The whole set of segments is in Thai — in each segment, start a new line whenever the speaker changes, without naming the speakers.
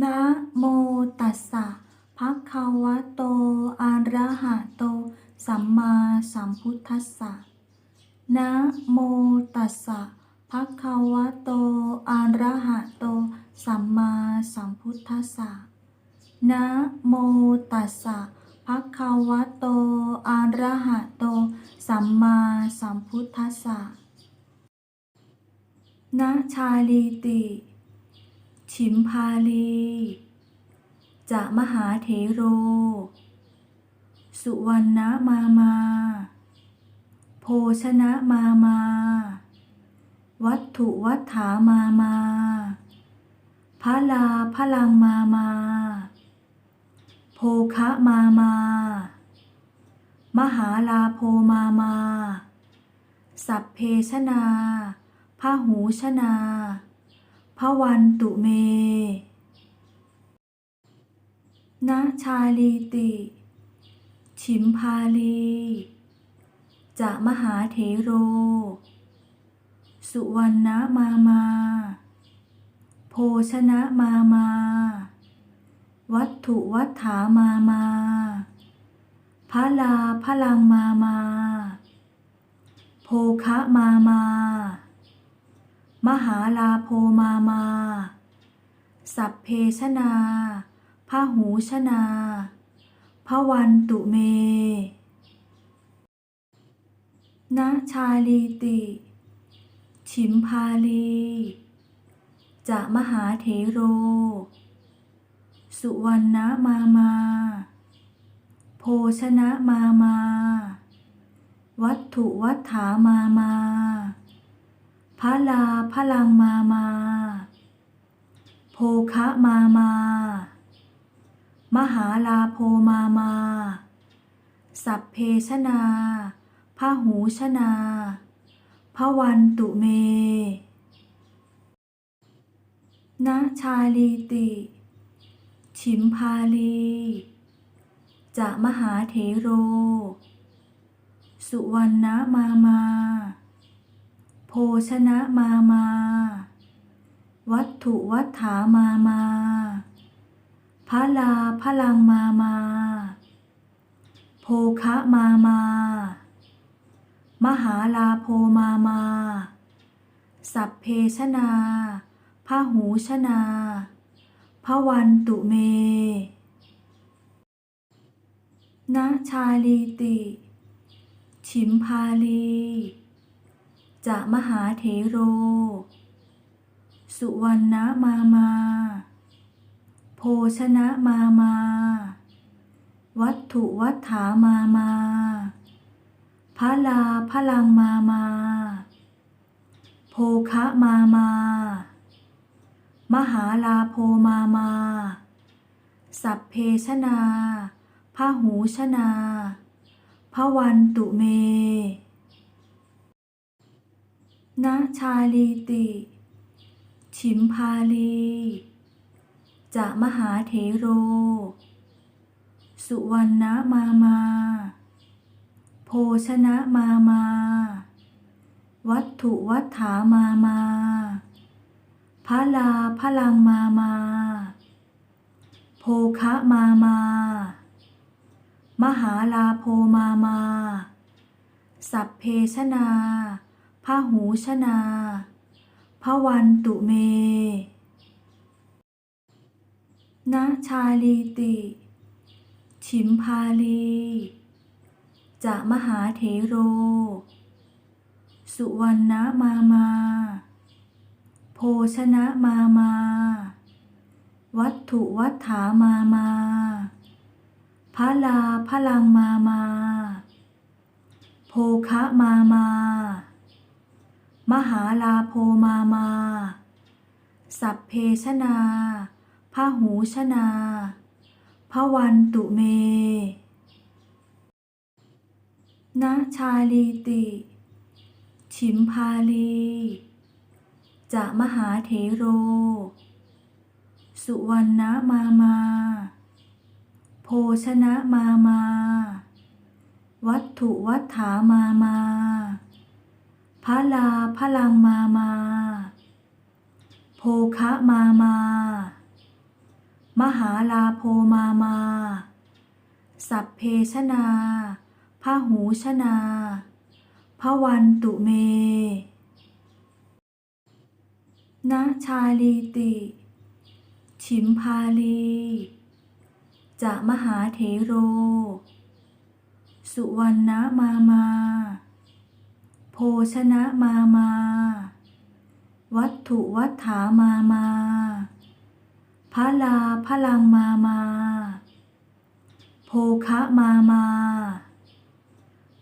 นะโมตัสสะภะคะวะโต อะระหะโต สัมมาสัมพุทธัสสะนะโมตัสสะภะคะวะโต อะระหะโต สัมมาสัมพุทธัสสะนะโมตัสสะภะคะวะโต อะระหะโต สัมมาสัมพุทธัสสะนะชาลีติ ฉิมพาลีจะมหาเถโร สุวรรณมามา โภชนะมามา วัตถุวัฏฐามามาพระลาพระลังมามา โภคะมามา มหาลาโพมามา สัพเพชนาพหูชนา ระวันตุเม นะชาลีติฉิมพาลีจะมหาเถโร สุวรรณมามา โภชนะมามา วัตถุวัฏฐามามาพระลาพระลังมามา โภคะมามา มหาลาโพมามา สัพเพชนาพหูชนาพระวันตุเมนะชาลีติฉิมพาลีจะมหาเถโร สุวรรณมามา โภชนะมามา วัตถุวัฏฐามามา พระลาพระลังมามาโภคะมามา มหาลาโพมามา สัพเพชนาพหูชนาพระวันตุเมนะชาลีติ ฉิมพาลีจะมหาเถโร สุวรรณมามา ภชนะมามา วัตถุวัฏฐามามาพระลาพระลังมามา โภคะมามา มหาลาโพมามา สัพเพชนาพระหูชนาพระวันตุเมนะชาลีติ ฉิมพาลี จะมหาเถโร สุวรรณมามา โภชนะมามา วัตถุวัฏฐามามาพระลาพระลังมามา โภคะมามา มหาลาโพมามา สัพเพชนาพหูชนาพระวันตุเม นะชาลีติ ฉิมพาลี จะมหาเถโร สุวรรณมามา โภชนะมามา วัตถุวัฏฐามามาพระลาพระลังมามา โภคะมามา มหาลาโพมามา สัพเพชนา พระหูชนาพระวันตุเมนะชาลีติ ฉิมพาลีจะมหาเถโร สุวรรณมามา โภชนะมามา วัตถุวัฏฐามามาพระลาพระลังมามา โภคะมามา มหาลาโพมามา สัพเพชนาพหูชนาพระวันตุเมนะชาลีติ ฉิมพาลีจะมหาเถโร สุวรรณมามา โภชนะมามา วัตถุวัฏฐามามา พระลาพระลังมามาโภคะมามา มหาลาโพมามา สัพเพชนาพระหูชนาพระวันตุเมนะชาลีติฉิมพาลีจะมหาเถโร สุวรรณมามา โภชนะมามา วัตถุวัฏฐามามาพระลาพระลังมามา โภคะมามา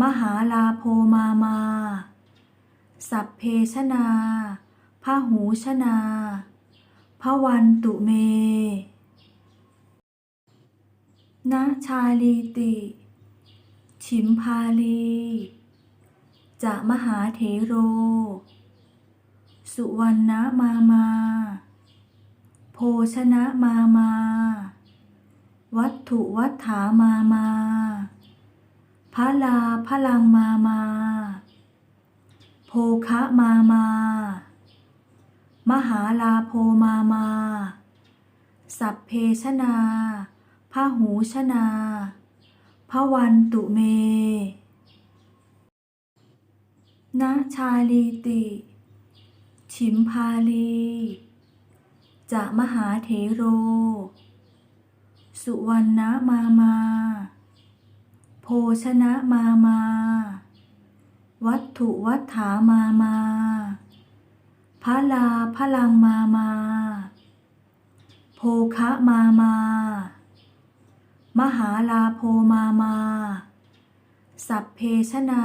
มหาลาโพมามา สัพเพชนาพหูชนาพระวันตุเมนะชาลีติ ฉิมพาลี จะมหาเถโร สุวรรณมามา โภชนะมามา วัตถุวัฏฐามามาพระลาพระลังมามา โภคะมามา มหาลาโพมามา สัพเพชนาพหูชนาพวันตุเม นะชาลีติ ฉิมพาลีจะมหาเถโร สุวรรณมามา โภชนะมามา วัตถุวัฏฐามามาพระลาพลังมามา โภคะมามา มหาลาโพมามา สัพเพชนา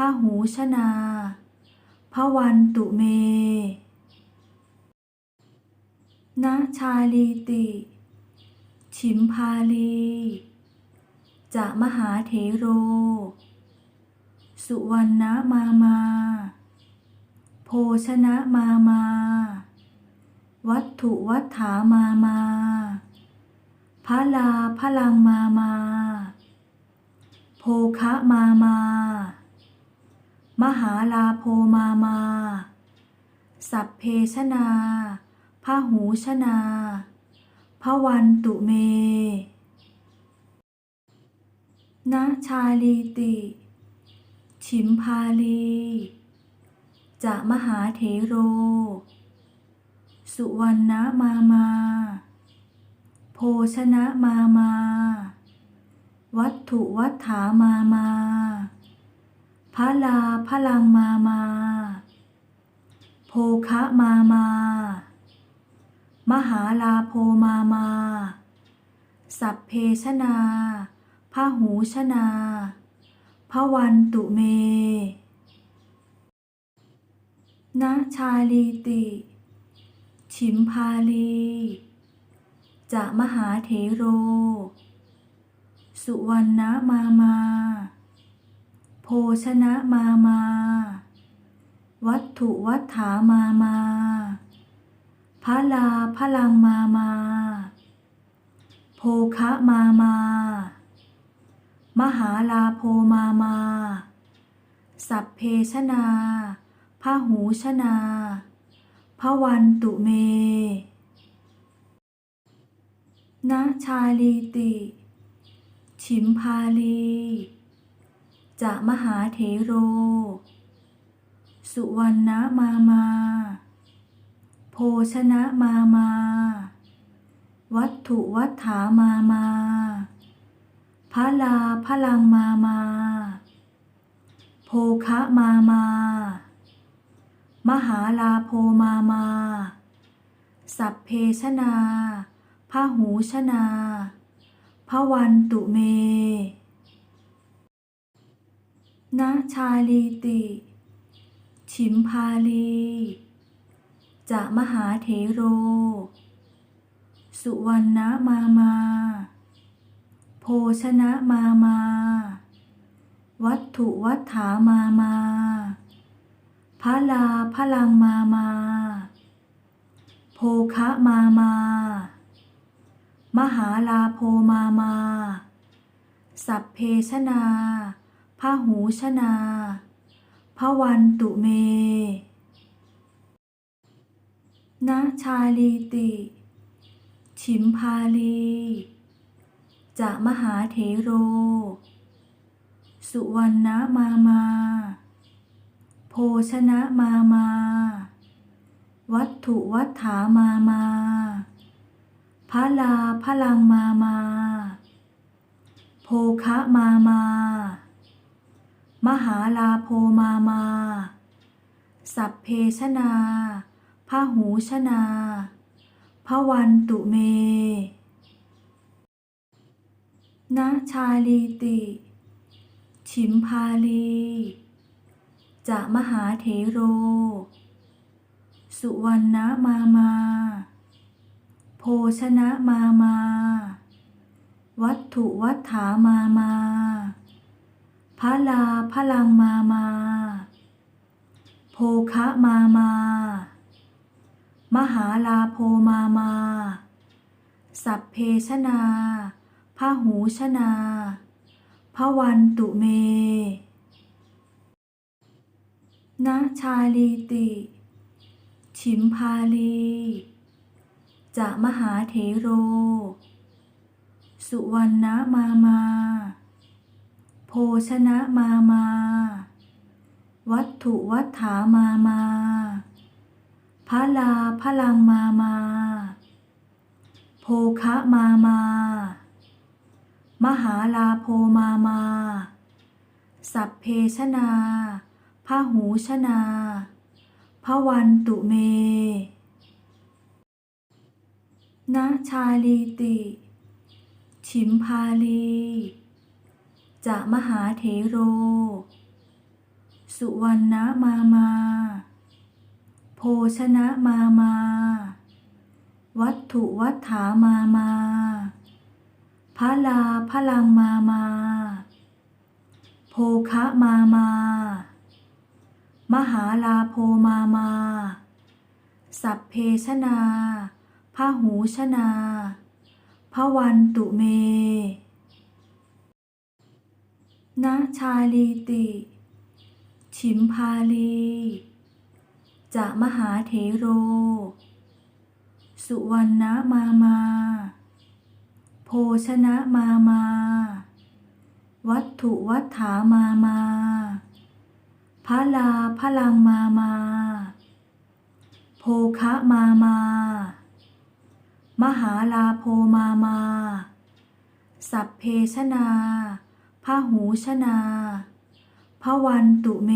พระหูชนาพระวันตุเมนะชาลีติฉิมพาลีจะมหาเถโร สุวรรณมามา โภชนะมามา วัตถุวัฏฐามามาพระลาพระลังมามา โภคะมามา มหาลาโพมามา สัพเพชนาพหูชนาพระวันตุเมนะชาลีติฉิมพาลีจะมหาเถโร สุวรรณมามา โภชนะมามา วัตถุวัฏฐามามา พระลาพระลังมามาโภคะมามา มหาลาโพมามา สัพเพชนาพระหูชนาพระวันตุเมนะชาลีติ ฉิมพาลีจะมหาเถโร สุวรรณมามา ภชนะมามา วัตถุวัฏฐามามาพระลาพระลังมามา โภคะมามา มหาลาโพมามา สัพเพชนาพหูชนาพระวันตุเมนะชาลีติ ฉิมพาลี จะมหาเถโร สุวรรณมามา โภชนะมามา วัตถุวัฏฐามามาพระลาพระลังมามา โภคะมามา มหาลาโพมามา สัพเพชนาพหูชนาพวันตุเม นะชาลีติ ฉิมพาลี จะมหาเถโร สุวรรณมามา โภชนะมามา วัตถุวัฏฐามามาพระลาพลังมามา โภคะมามา มหาลาโพมามา สัพเพชนา พระหูชนาพระวันตุเมนะชาลีติฉฉิมพาลีจะมหาเถโร สุวรรณมามา โภชนะมามา วัตถุวัฏฐามามาพระลาพลังมามา โภคะมามา มหาลาโพมามา สัพเพชนาพหูชนาพระวันตุเมนะชาลีติ ฉิมพาลีจะมหาเถโร สุวรรณมามา โภชนะมามา วัตถุวัฏฐามามา พระลาพลังมามาโภคะมามา มหาลาโพมามา สัพเพชนาพระหูชนาพระวันตุเมนะชาลีติ ฉิมพาลีจะมหาเถโร สุวรรณมามา โภชนะมามา วัตถุวัฏฐามามาพระลาพลังมามา โภคะมามา มหาลาโพมามา สัพเพชนาพระหูชนาพระวันตุเมนะชาลีติ ฉิมพาลี จะมหาเถโร สุวรรณมามา โภชนะมามา วัตถุวัฏฐามามาพระลาพลังมามา โภคะมามา มหาลาโพมามา สัพเพชนาพหูชนาพระวันตุเม นะชาลีติฉิมพาลีจะมหาเถโร สุวรรณมามา โภชนะมามา วัตถุวัฏฐามามาพระลาพลังมามา โภคะมามา มหาลาโพมามา สัพเพชนา พหูชนาพระวันตุเม